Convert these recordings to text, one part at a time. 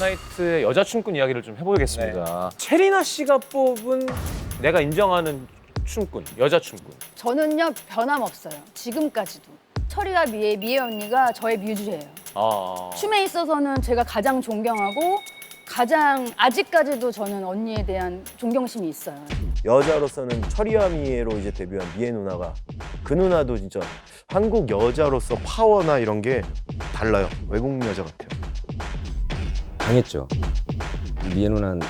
문나이트의 여자 춤꾼 이야기를 좀 해보겠습니다. 네. 체리나 씨가 뽑은 내가 인정하는 춤꾼, 여자 춤꾼. 저는요 변함없어요. 지금까지도. 철이와 미애, 미애 언니가 저의 뮤즈예요. 아. 춤에 있어서는 제가 가장 존경하고 가장 아직까지도 저는 언니에 대한 존경심이 있어요. 여자로서는 철이와 미애로 이제 데뷔한 미애 누나가 그 누나도 진짜 한국 여자로서 파워나 이런 게 달라요. 외국 여자 같아요. 강했죠. 미애 누나는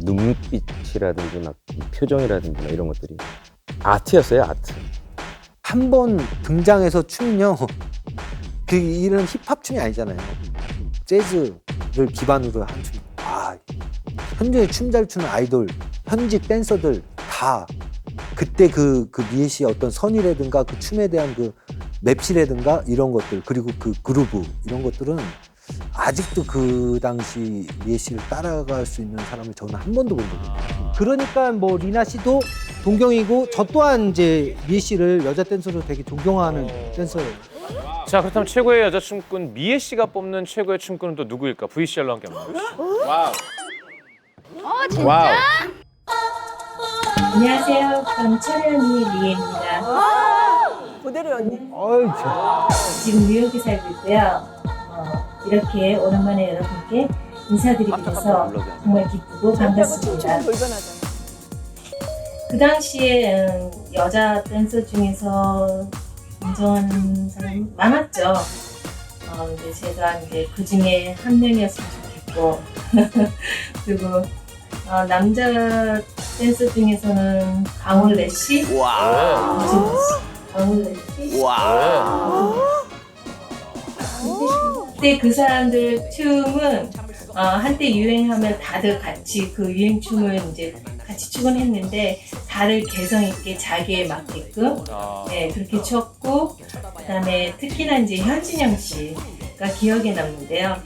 눈빛이라든지 막이 표정이라든지 막 이런 것들이 아트였어요, 아트. 한 번 등장해서 추면요. 그 이런 힙합 춤이 아니잖아요. 재즈를 기반으로 한 춤. 아, 현재 춤 잘 추는 아이돌, 현직 댄서들 다 그때 그, 그 미애 씨의 어떤 선이라든가 그 춤에 대한 그 맵시라든가 이런 것들 그리고 그 그루브 이런 것들은 아직도 그 당시 미애 씨를 따라갈 수 있는 사람을 저는 한 번도 본 적이 없어요. 그러니까 뭐 리나 씨도 동경이고 저 또한 이제 씨를 여자 댄서로 되게 존경하는 댄서예요. 자 그렇다면 최고의 여자 춤꾼 미애 씨가 뽑는 최고의 춤꾼은 또 누구일까? VCR로 함께 한번 보시죠. 어 진짜? 안녕하세요. 저는 철현이 미애입니다. 그대로 언니. 어이, 저. 지금 뉴욕에 살고 있고요. 어, 이렇게 오랜만에 여러분께 인사드리게 돼서 정말 기쁘고 춤 반갑습니다. 그 당시에 음, 여자 댄서 중에서 인정하는 사람이 많았죠. 어, 근데 제가 이제 그 중에 한 명이었으면 좋겠고 그리고 어, 남자 댄서 중에서는 강원래 씨, 강원래 씨. 와. 그때 그 사람들 춤은 어, 한때 유행하면 다들 같이 그 유행 춤을 이제 같이 추곤 했는데 다들 개성 있게 자기에 맞게끔 아. 네, 그렇게 췄고 그다음에 특히나 이제 현진영 씨가 기억에 남는데요.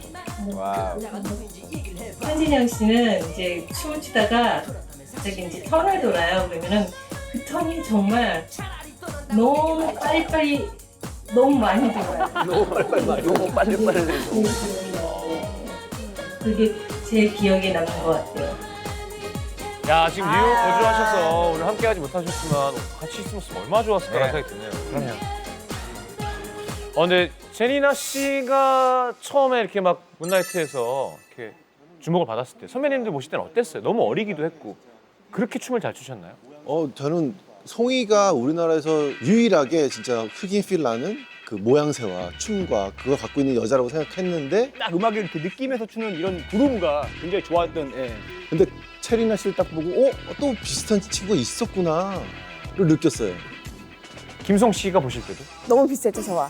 현진영 씨는 이제 춤을 추다가 갑자기 이제 턴을 돌아요. 그러면은 그 턴이 정말 너무 빨리빨리 너무 많이 돌아요. 너무 빨리빨리. 너무 빨리빨리. 그게 제일 기억에 남는 것 같아요. 야 지금 뉴욕 거주하셔서 오늘 함께하지 못하셨지만 같이 있으면 얼마나 좋았을 거라는 생각이 드네요. 그럼요. 어, 근데 제니나 씨가 처음에 이렇게 막 문나이트에서 이렇게 주목을 받았을 때 선배님들 보실 때는 어땠어요? 너무 어리기도 했고 그렇게 춤을 잘 추셨나요? 어, 저는 송이가 우리나라에서 유일하게 진짜 흑인 필 나는 그 모양새와 춤과 그걸 갖고 있는 여자라고 생각했는데 딱 음악을 이렇게 느끼면서 추는 이런 그루브가 굉장히 좋았던 예. 근데 체리나 씨를 딱 보고 어? 또 비슷한 친구가 있었구나 를 느꼈어요. 김송 씨가 보실 때도? 너무 비슷했죠 저와.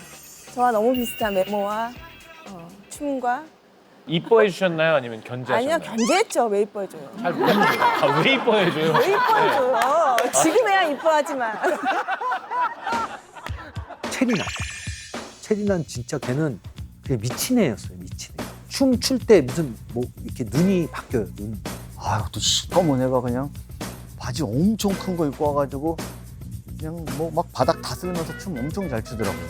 저와 너무 비슷한 외모와 어, 춤과. 이뻐해 주셨나요? 아니면 견제하셨나요? 아니요 견제했죠. 왜 이뻐해줘요? 아, 왜 이뻐해 줘요? 왜 이뻐해줘요? 지금 에야 이뻐하지만. 체리나. 체리나는 진짜 걔는 그냥 미친 애였어요, 미친 애. 춤출 때 무슨 뭐 이렇게 눈이 바뀌어요, 눈. 아유 또 시꺼먼 애가 그냥 바지 엄청 큰 거 입고 와가지고 그냥 뭐 막 바닥 다 쓸면서 춤 엄청 잘 추더라고요.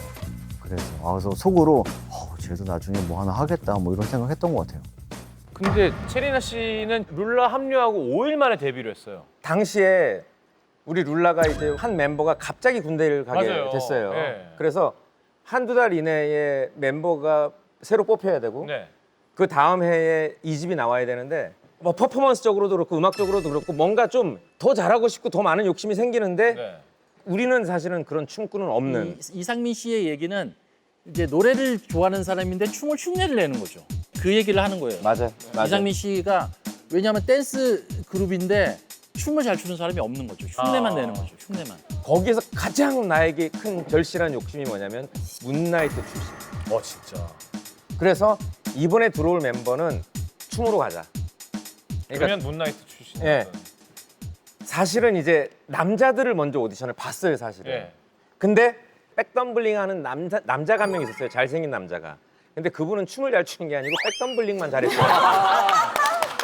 그래서 아 그래서 속으로 어, 쟤도 나중에 뭐 하나 하겠다 뭐 이런 생각 했던 것 같아요. 근데 체리나 씨는 룰라 합류하고 5일 만에 데뷔를 했어요. 당시에 우리 룰라가 이제 한 멤버가 갑자기 군대를 가게 맞아요. 됐어요. 예. 그래서 한두 달 이내에 멤버가 새로 뽑혀야 되고 네. 그 다음 해에 이 집이 나와야 되는데 뭐 퍼포먼스적으로도 그렇고 음악적으로도 그렇고 뭔가 좀 더 잘하고 싶고 더 많은 욕심이 생기는데 네. 우리는 사실은 그런 춤꾼은 없는 이, 이상민 씨의 얘기는 이제 노래를 좋아하는 사람인데 춤을 흉내를 내는 거죠. 그 얘기를 하는 거예요. 맞아 맞아 이상민 씨가 왜냐하면 댄스 그룹인데 춤을 잘 추는 사람이 없는 거죠. 흉내만 아. 내는 거죠. 흉내만. 거기에서 가장 나에게 큰 절실한 욕심이 뭐냐면 문나이트 출신 어 진짜. 그래서 이번에 들어올 멤버는 춤으로 가자 그러니까 그러면 문나이트 출신. 예. 사실은 이제 남자들을 먼저 오디션을 봤어요 사실은 예. 근데 백덤블링 하는 남자 남자가 한 명 있었어요 잘생긴 남자가 근데 그분은 춤을 잘 추는 게 아니고 백덤블링만 잘했어요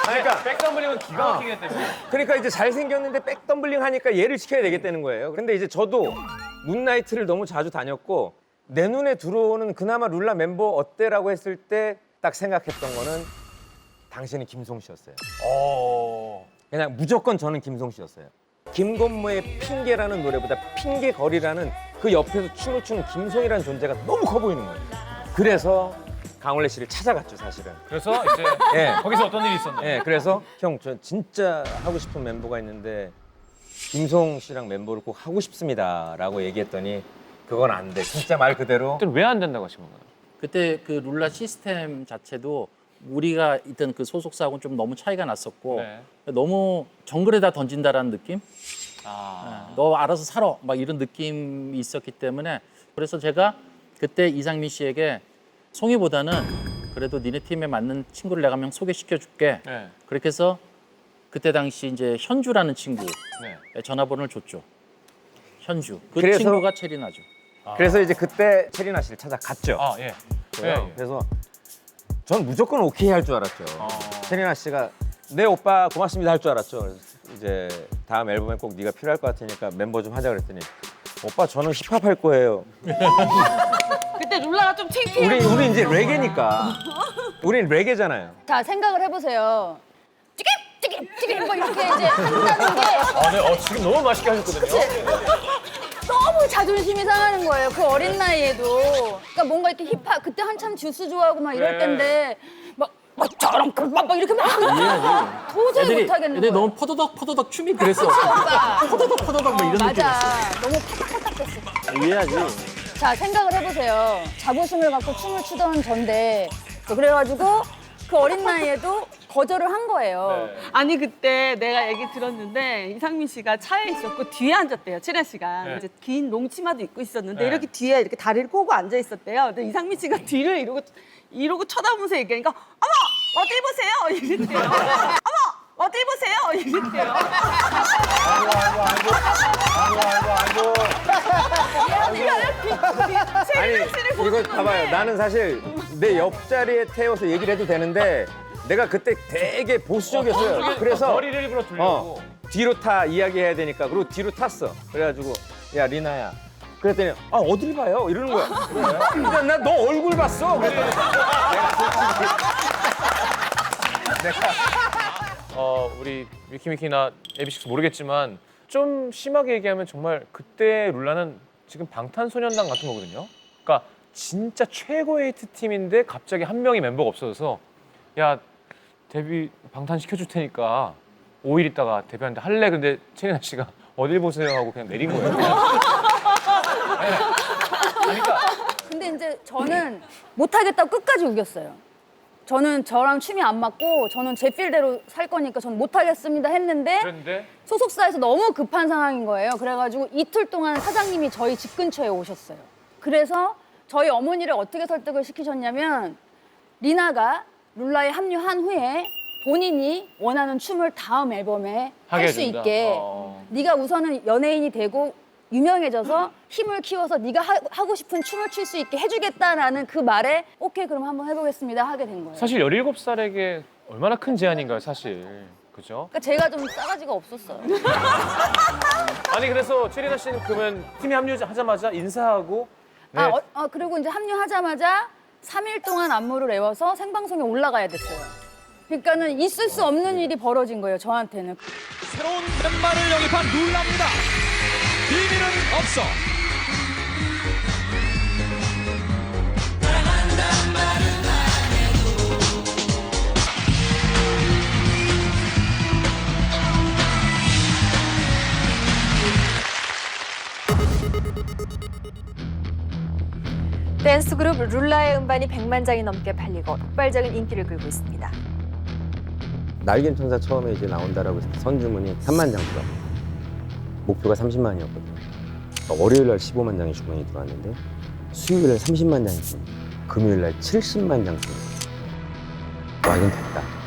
그러니까 백덤블링은 기가 막히기 때문에. 그러니까 이제 잘생겼는데 백덤블링 하니까 얘를 시켜야 되겠다는 거예요. 근데 이제 저도 문나이트를 너무 자주 다녔고 내 눈에 들어오는 그나마 룰라 멤버 어때라고 했을 때 딱 생각했던 거는 당신은 김송 씨였어요. 어. 그냥 무조건 저는 김송 씨였어요. 김건모의 핑계라는 노래보다 핑계거리라는 그 옆에서 춤을 추는 김송이라는 존재가 너무 커 보이는 거예요. 그래서 강원래 씨를 찾아갔죠, 사실은. 그래서 이제 예. 거기서 어떤 일이 있었나요? 예, 그래서 형, 저 진짜 하고 싶은 멤버가 있는데 김송 씨랑 멤버를 꼭 하고 싶습니다라고 얘기했더니 그건 안 돼. 진짜 말 그대로 그때는 왜 안 된다고 하신 건가요? 그때 그 룰라 시스템 자체도 우리가 있던 그 소속사하고는 좀 너무 차이가 났었고 네. 너무 정글에다 던진다라는 느낌? 아. 너 알아서 살아 막 이런 느낌이 있었기 때문에 그래서 제가 그때 이상민 씨에게 송이보다는 그래도 니네 팀에 맞는 친구를 내가 한 명 소개시켜 줄게 네. 그렇게 해서 그때 당시 이제 현주라는 친구 네. 전화번호를 줬죠 현주 그 그래서- 친구가 체리나죠 그래서 이제 그때 체리나 씨를 찾아갔죠. 아, 예. 예, 예. 그래서 전 무조건 오케이 할 줄 알았죠. 체리나 씨가 네 오빠 고맙습니다 할 줄 알았죠. 그래서 이제 다음 앨범에 꼭 네가 필요할 것 같으니까 멤버 좀 하자 그랬더니 오빠 저는 힙합 할 거예요. 그때 룰라가 좀 창피해. 우리 우리 이제 레게니까. 우린 레게잖아요. 자 생각을 해보세요. 찌김 찌김 찌김 뭐 이렇게 이제 한다는 게 아, 네. 어, 지금 너무 맛있게 하셨거든요. 너무 자존심이 상하는 거예요. 그 어린 나이에도. 그러니까 뭔가 이렇게 힙합 그때 한참 주스 좋아하고 막 이럴 네. 때인데 막, 막 저런 막, 막 이렇게 막 하면 도저히 애들이, 못하겠는 애들이 거예요. 너무 포도덕 포도덕 춤이 그랬어 오빠. 포도덕 포도덕 뭐 이런 느낌이었어 맞아. 너무 파닥파닥했어. 이해하지 자 생각을 해보세요. 자부심을 갖고 춤을 추던 전데 그래가지고 그 어린 나이에도 거절을 한 거예요. 네. 아니 그때 내가 얘기 들었는데 이상민 씨가 차에 있었고 뒤에 앉았대요. 채란 씨가 네. 이제 긴 롱치마도 입고 있었는데 네. 이렇게 뒤에 이렇게 다리를 꼬고 앉아 있었대요. 근데 이상민 씨가 뒤를 이러고 이러고 쳐다보면서 얘기하니까 어머 어디 보세요 이랬대요. 어머 어디 보세요 이랬대요. 아니 이거 봐봐요. 나는 사실 내 옆자리에 태워서 얘기를 해도 되는데 내가 그때 되게 보수적이었어요. 그래서 머리를 일부러 돌려고. 어, 뒤로 타 이야기해야 되니까 그리고 뒤로 탔어. 그래가지고 야 리나야. 그랬더니 아 어딜 봐요 이러는 거야. 그러니까 나너 얼굴 봤어. 그랬더니 어, 우리 위키미키나 에비식스 모르겠지만 좀 심하게 얘기하면 정말 그때 룰라는 지금 방탄소년단 같은 거거든요. 그러니까 진짜 최고의 히트 팀인데 갑자기 한 명이 멤버가 없어져서 야 데뷔 방탄 시켜줄 테니까 5일 있다가 데뷔하는데 할래? 근데 채리나 씨가 어딜 보세요 하고 그냥 내린 거예요. 네. 그러니까 근데 이제 저는 못하겠다고 끝까지 우겼어요. 저는 저랑 춤이 안 맞고 저는 제 필대로 살 거니까 저는 못하겠습니다 했는데 그런데 소속사에서 너무 급한 상황인 거예요. 그래가지고 이틀 동안 사장님이 저희 집 근처에 오셨어요. 그래서 저희 어머니를 어떻게 설득을 시키셨냐면 리나가 룰라에 합류한 후에 본인이 원하는 춤을 다음 앨범에 하게 할수 해준다. 있게 어. 네가 우선은 연예인이 되고 유명해져서 힘을 키워서 네가 하, 고 싶은 춤을 출 수 있게 해주겠다라는 그 말에 오케이 그럼 한번 해보겠습니다 하게 된 거예요. 사실 17살에게 얼마나 큰 제안인가요, 사실. 그죠? 그러니까 제가 좀 싸가지가 없었어요. 아니 그래서 채리나 씨는 그러면 팀에 합류하자마자 인사하고 네. 아, 어, 어, 그리고 이제 합류하자마자 3일 동안 안무를 외워서 생방송에 올라가야 됐어요. 그러니까는 있을 수 없는 일이 벌어진 거예요, 저한테는. 새로운 멤버를 영입한 룰라입니다. 비밀은 없어. 댄스 그룹 룰라의 음반이 100만 장이 넘게 팔리고 폭발적인 인기를 끌고 있습니다. 날개 천사 처음에 이제 나온다라고 선주문이 3만 장 들어갑니다. 목표가 30만이었거든요. 그러니까 월요일 날 15만 장이 주문이 들어왔는데 수요일 날 30만 장이 들어옵니다. 금요일 날 70만 장 들어옵니다. 와 이건 됐다.